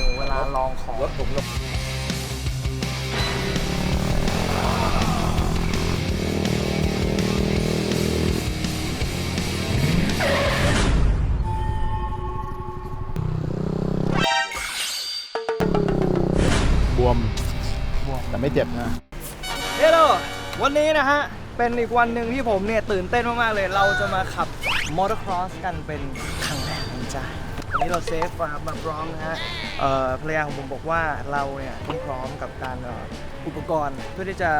ถึงเวลาลองของรถผมลงบวม แต่ไม่เจ็บนะเฮลโลวันนี้นะฮะ เป็นอีกวันหนึ่งที่ผมเนี่ย ตื่นเต้นมาก ๆ เลย เราจะมาขับมอเตอร์ครอสกันเป็นครั้งแรกนะจ๊ะ วันนี้เราเซฟมามาพร้อมนะฮะเอ่อภรรยาของผมบอกว่าเราเนี่ยต้องพร้อมกับการเอ่ออุปกรณ์เพื่อที่จะ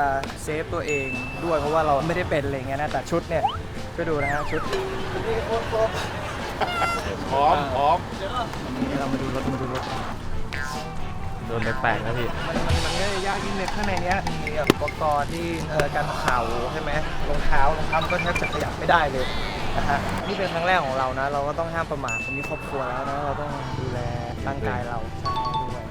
เซฟตัวเองด้วยเพราะว่าเราไม่ได้เป็นอะไรเงี้ยนะแต่ชุดเนี่ยก็ดูนะฮะชุดชุดนี้โคตรครบพร้อมพร้อมนี่เรามาดูรถมาดูรถโดนแปลกๆนะพี่มันมันมันก็ยากนิดนึงข้างในเนี้ยมีอุปกรณ์ที่เอ่อกันเข่าใช่ไหมรองเท้ารองเท้ามันก็แทบจะขยับไม่ได้เลย นะฮะนี่เป็นครั้งแรกของเรานะ เราก็ต้องห้ามประมาทผมมีครอบครัวแล้วนะ เราต้องดูแลร่างกายเราใช่ด้วย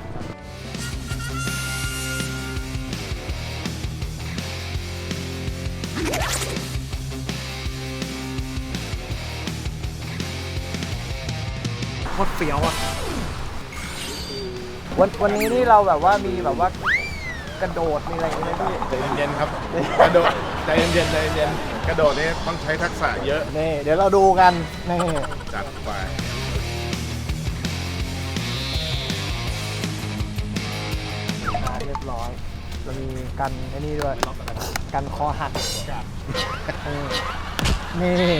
โคตรเฟี้ยวอะวันวันนี้นี่เราแบบว่ามีแบบว่ากระโดดมีอะไรอย่างเงี้ยพี่ ใจเย็นๆครับกระโดดใจเย็นๆใจเย็นๆ กระโดดนี่ต้องใช้ทักษะเยอะนี่เดี๋ยวเราดูกันนี่จัดไปมาเรียบร้อยเรามีกันไอ้นี่ด้วย กันคอหักนี่นี่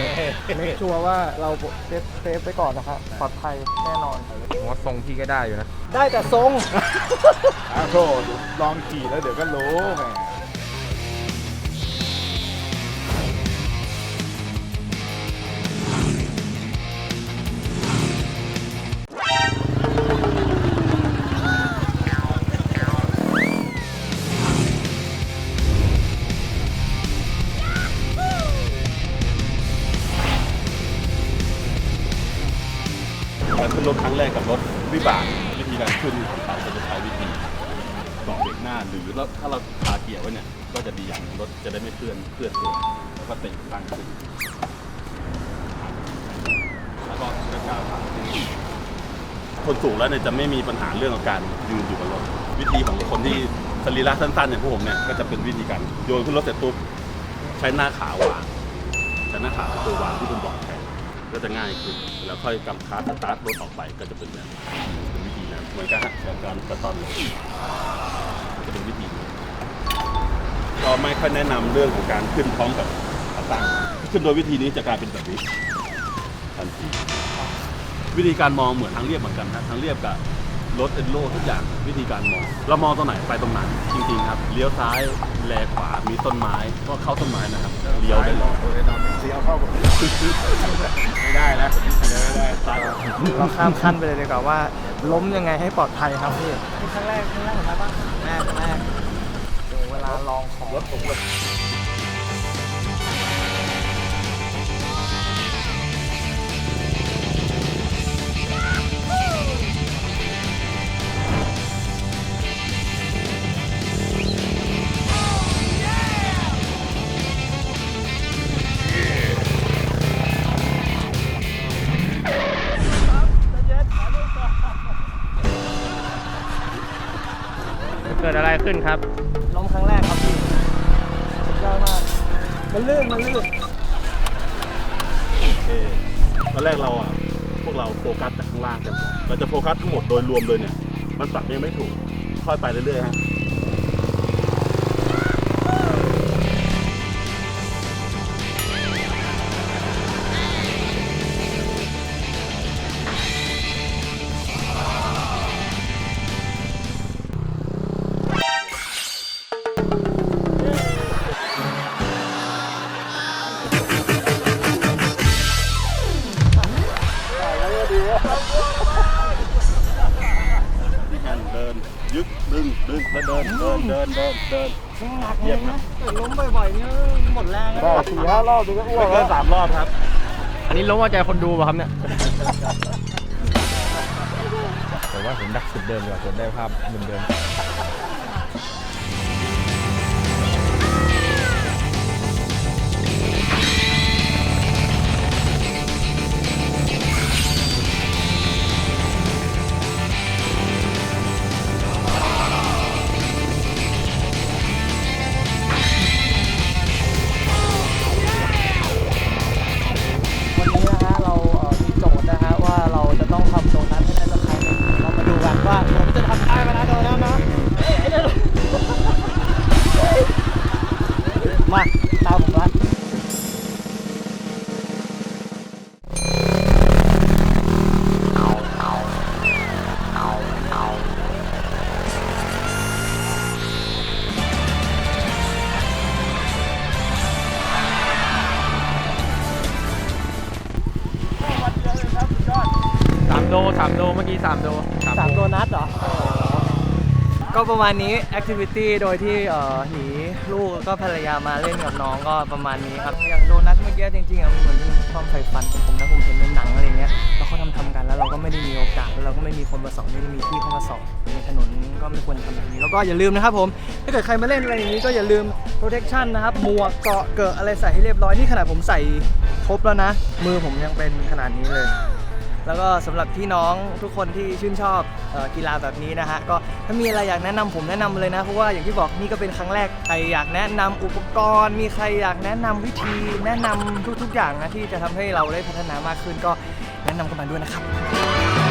เมคชัวร์ว่าเราเซฟเซฟไปก่อนนะครับปลอดภัยแน่นอน ผมว่าทรงพี่ก็ได้อยู่นะ ได้แต่ทรง อ้าวโธ่ลองขี่แล้วเดี๋ยวก็รู้แหม รถครั้งแรกกับรถวิบากวิธีการขึ้นเราจะใช้วิธีเกาะเบรกหน้าหรือแล้วถ้าเราคาเกียร์ไว้เนี่ยก็จะดีอย่างรถจะได้ไม่เคลื่อนเคลื่อนตัวแล้วก็เตะตั้งขึ้นแล้วก็กระจายทางคนสูงแล้วเนี่ยจะไม่มีปัญหาเรื่องของการยืนอยู่บนรถวิธีของคนที่สรีระสั้นๆอย่างพวกผมเนี่ยก็จะเป็นวิธีการโยนขึ้นรถเสร็จปุ๊บใช้หน้าขาวางใช้หน้าขาตัววางที่บนเบาะแทน ก็จะง่ายขึ้น แล้วค่อยกำคาร์สตาร์ทรถออกไปก็จะเป็นแบบเป็นวิธีนั้นเหมือนกันฮะกับการสตาร์ทจะเป็นวิธีนี้ก็ไม่ค่อยแนะนำเรื่องของการขึ้นพร้อมกับขาตั้งขึ้นโดยวิธีนี้จะกลายเป็นแบบนี้ทันทีวิธีการมองเหมือนทางเรียบเหมือนกันนะทางเรียบกับ รถเอ็นโลทุกอย่างวิธีการมอง เรามองตรงไหนไปตรงนั้นจริงๆครับเลี้ยวซ้ายแลขวามีต้นไม้ก็เข้าต้นไม้นะครับเลี้ยวได้เลยโอ้ยนอนเสียวเข้ากับไม่ได้แล้วไม่ได้ซ้ายเราข้ามขั้นไปเลยดีกว่าว่า ล้มยังไงให้ปลอดภัยครับพี่นี่ครั้งแรกครั้งแรกของเราปะแรกครั้งแรกถึงเวลาลองของรถผมเลย ขึ้นครับ ล้มครั้งแรกครับพี่สุดยอดมาก มันลื่น มันลื่นโอเคตอนแรกเราอะ พวกเราโฟกัสจากข้างล่างกัน เราจะโฟกัสทั้งหมดโดยรวมเลยเนี่ย มันปรับยังไม่ถูก ค่อยไปเรื่อยๆฮะ ดึงดึงแล้วเดินเดินเดินเดินเดิน หนักเลยนะเกิดล้มบ่อยๆเนี่ยหมดแรงแล้วได้สี่ห้ารอบดูก็อ้วไม่กเกิแล้นวสามรอบครับ อันนี้ล้มเอาใจคนดูป่ะครับเนี่ยแต่ว่าผมดักจุดเดิมดีกว่าจะได้ภาพเดิม โดเมื่อกี้สามโดสามโดนัทเหรอ ก็ประมาณนี้แอคทิวิตี้โดยที่เอ่อหนีลูกแล้วก็ภรรยามาเล่นกับน้องก็ประมาณนี้ครับอย่างโดนัทเมื่อกี้จริงๆอะมันเหมือนเป็นความใฝ่ฝันของผมนะผมเห็นในหนังอะไรเงี้ยแล้วเขาทำทำกันแล้วเราก็ไม่ได้มีโอกาสแล้วเราก็ไม่มีคนมาสอนไม่ได้มีที่เข้ามาสอนในถนนก็ไม่ควรทำแบบนี้แล้วก็อย่าลืมนะครับผมถ้าเกิดใครมาเล่นอะไรอย่างนี้ก็อย่าลืม protection นะครับหมวกเกราะเกิดอะไรใส่ให้เรียบร้อยนี่ขนาดผมใส่ครบแล้วนะ มือผมยังเป็นขนาดนี้เลย แล้วก็สำหรับพี่น้องทุกคนที่ชื่นชอบออกีฬาแบบนี้นะฮะก็ถ้ามีอะไรอยากแนะนำผมแนะนำเลยนะเพราะว่าอย่างที่บอกนี่ก็เป็นครั้งแรกใครอยากแนะนำอุปกรณ์ มีใครอยากแนะนำวิธี แนะนำทุกๆอย่างนะที่จะทำให้เราได้พัฒนามากขึ้นก็แนะนำกันมาด้วยนะครับ